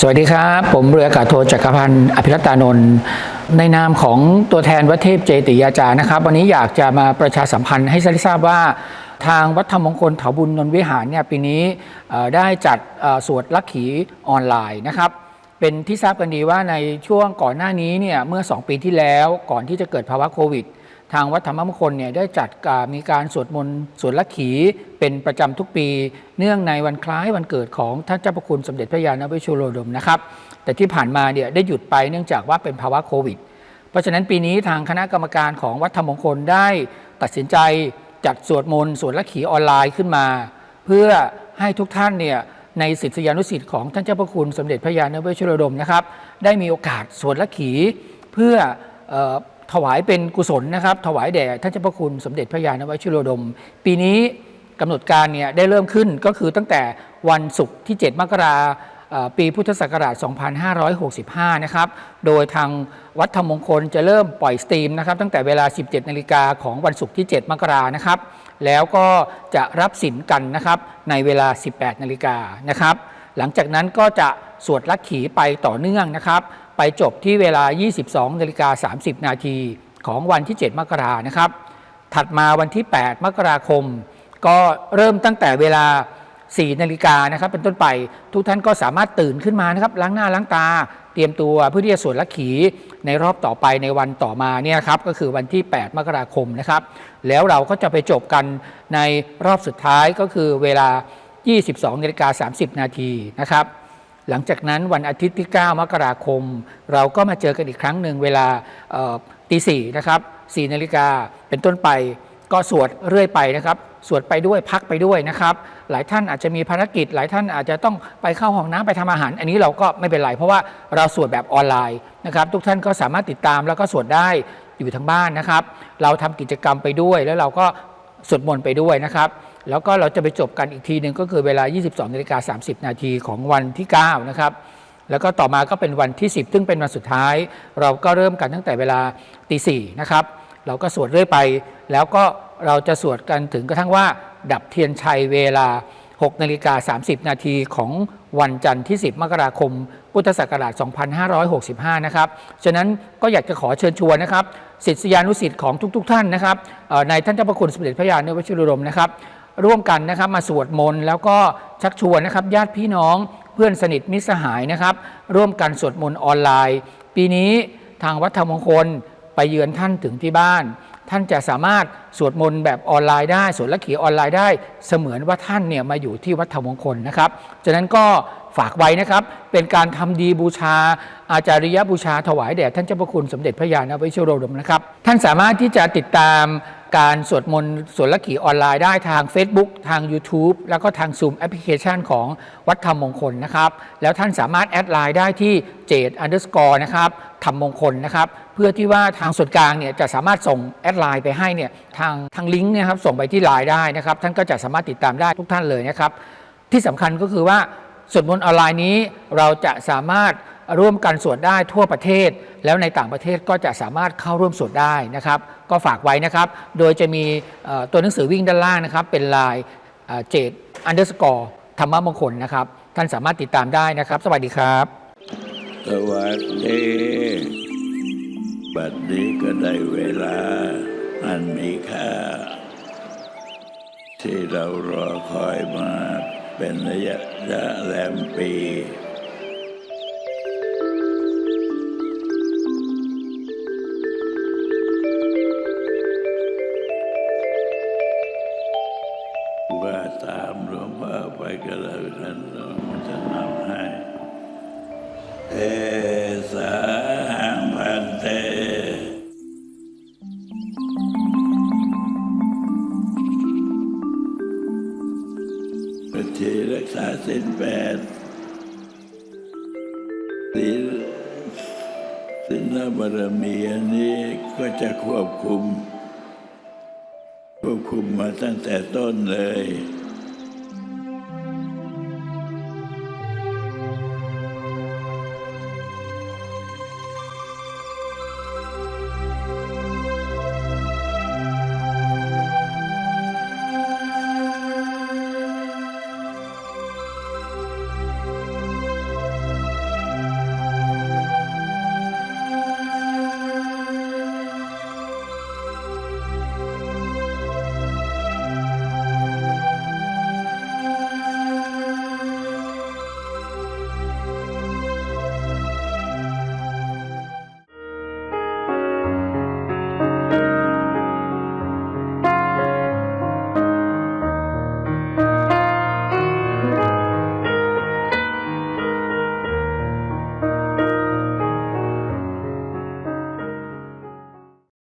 สวัสดีครับ ผมเรืออากาศโทจักรพันธ์อภิรัตานนท์ในนามของตัวแทนวัดเทพเจติยาจารย์นะครับ วันนี้อยากจะมาประชาสัมพันธ์ให้ทราบว่า ทางวัดธรรมมงคลเถาบุญนนวิหารเนี่ยปีนี้ได้จัดสวดลักขีออนไลน์นะครับ เป็นที่ทราบกันดีว่าในช่วงก่อนหน้านี้เนี่ยเมื่อ 2 ปีที่แล้วก่อนที่จะเกิดภาวะโควิด ทางวัดธรรมมงคลเนี่ยได้จัดมีการสวดมนต์สวดลักขีเป็นประจำทุกปี เนื่องในวันคล้ายวันเกิดของท่านเจ้าพระคุณสมเด็จพระยาณวิชุโรดมนะครับ แต่ที่ผ่านมาเนี่ยได้หยุดไปเนื่องจากว่าเป็นภาวะโควิด เพราะฉะนั้นปีนี้ทางคณะกรรมการของวัดธรรมมงคลได้ตัดสินใจจัดสวดมนต์สวดลักขีออนไลน์ขึ้นมา เพื่อให้ทุกท่านเนี่ยในศิษยานุศิษย์ของท่านเจ้าพระคุณสมเด็จพระยาณเวชโรดมนะครับ ได้มีโอกาสสวดลักขีเพื่ออ ถวายเป็นกุศลนะครับ ถวายแด่ท่านเจ้าพระคุณสมเด็จพระยาณวชิโรดม ปีนี้กำหนดการเนี่ยได้เริ่มขึ้นก็คือตั้งแต่วันศุกร์ที่ 7 มกราปีพุทธศักราช 2565 นะครับ โดยทางวัดธรรมมงคลจะเริ่มปล่อยสตรีมนะครับตั้งแต่เวลา 17 นาฬิกาของวันศุกร์ที่ 7 มกรานะครับ แล้วก็จะรับสินกันนะครับในเวลา 18 นาฬิกานะครับ หลังจากนั้นก็จะสวดลักขีไปต่อเนื่องนะครับ ไปจบที่เวลา 22นาฬิกา30 นาทีของวันที่ 7 มกรานะครับ ถัดมาวันที่ 8 มกราคม ก็เริ่มตั้งแต่เวลา 4 นาฬิกานะครับ เป็นต้นไปทุกท่านก็สามารถตื่นขึ้นมานะครับ ล้างหน้าล้างตา เตรียมตัวเพื่อที่จะสวดลักขีในรอบต่อไปในวันต่อมาเนี่ยครับก็คือวันที่ 8 มกราคมนะครับ แล้วเราก็จะไปจบกันในรอบสุดท้ายก็คือเวลา 22นาฬิกา30 นาทีนะครับ หลังจากนั้นวันอาทิตย์ที่ 9 มกราคม เราก็มาเจอกันอีกครั้งหนึ่งเวลาตีสี่นะครับ4นาฬิกาเป็นต้นไปก็สวดเรื่อยไปนะครับ สวดไปด้วยพักไปด้วยนะครับ หลายท่านอาจจะมีภารกิจ หลายท่านอาจจะต้องไปเข้าห้องน้ำไปทำอาหาร อันนี้เราก็ไม่เป็นไร เพราะว่าเราสวดแบบออนไลน์นะครับทุกท่านก็สามารถติดตามแล้วก็สวดได้อยู่ทางบ้านนะครับ เราทำกิจกรรมไปด้วย แล้วเราก็สวดมนต์ไปด้วยนะครับ แล้วก็เราจะไปจบกันอีกทีหนึ่งก็คือเวลา 22นาฬิกา30 นาทีของวันที่ 9 นะครับ แล้วก็ต่อมาก็เป็นวันที่ 10 ซึ่งเป็นวันสุดท้าย เราก็เริ่มกันตั้งแต่เวลาตีสี่นะครับ เราก็สวดเรื่อยไป แล้วก็เราจะสวดกันถึงกระทั่งว่า ดับเทียนชัยเวลา 6นาฬิกา30 นาทีของวันจันทร์ที่ 10 มกราคม พุทธศักราช 2565 นะครับ ฉะนั้นก็อยากจะขอเชิญชวนนะครับ ศิษยานุศิษย์ของทุกๆท่านนะครับในท่านเจ้าพระคุณสมเด็จพระยาณวชิรดมนะครับ ร่วมกันนะครับมาสวดมนต์แล้วก็ชักชวนนะครับญาติพี่น้องเพื่อนสนิทมิตรสหายนะครับ ร่วมกันสวดมนต์ออนไลน์ ปีนี้ทางวัดธรรมมงคลไปเยือนท่านถึงที่บ้าน ท่านจะสามารถสวดมนต์แบบออนไลน์ได้สวดละขีออนไลน์ได้เสมือนว่าท่านเนี่ยมาอยู่ที่วัดธรรมมงคลนะครับฉะนั้นก็ ฝากไว้นะครับ เป็นการทำดีบูชา อาจาริยบูชาถวายแด่ท่านเจ้าพระคุณสมเด็จพระยาณวิเชโรดมนะครับ ท่านสามารถที่จะติดตามการสวดมนต์สวดละขีออนไลน์ได้ทาง Facebook ทาง YouTube แล้วก็ทาง Zoom แอปพลิเคชันของวัดธรรมมงคลนะครับ แล้วท่านสามารถแอดไลน์ได้ที่เจด underscore นะครับธรรมมงคลนะครับ เพื่อที่ว่าทางส่วนกลางเนี่ยจะสามารถส่งแอดไลน์ไปให้เนี่ยทางทางลิงก์เนี่ยครับส่งไปที่ไลน์ได้นะครับ ท่านก็จะสามารถติดตามได้ทุกท่านเลยนะครับ ที่สำคัญก็คือว่า สวดมนต์ออนไลน์นี้เราจะสามารถร่วมกันสวดได้ทั่วประเทศ แล้วในต่างประเทศก็จะสามารถเข้าร่วมสวดได้นะครับ ก็ฝากไว้นะครับ โดยจะมีตัวหนังสือวิ่งด้านล่างนะครับ เป็นลายเจดอันเดอร์สกอร์ธรรมมงคลนะครับ ท่านสามารถติดตามได้นะครับ สวัสดีครับ สวัสดีบัดนี้ก็ได้เวลาอันมีค่าที่เรารอคอยมา เป็นระยะระแรมปีว่าตามหลวงพ่อไปก็แล้วกันหลวงพ่อจะนำให้เอสา สินแปดสินสินบารมีอันนี้ก็จะควบคุม ควบคุมมาตั้งแต่ต้นเลย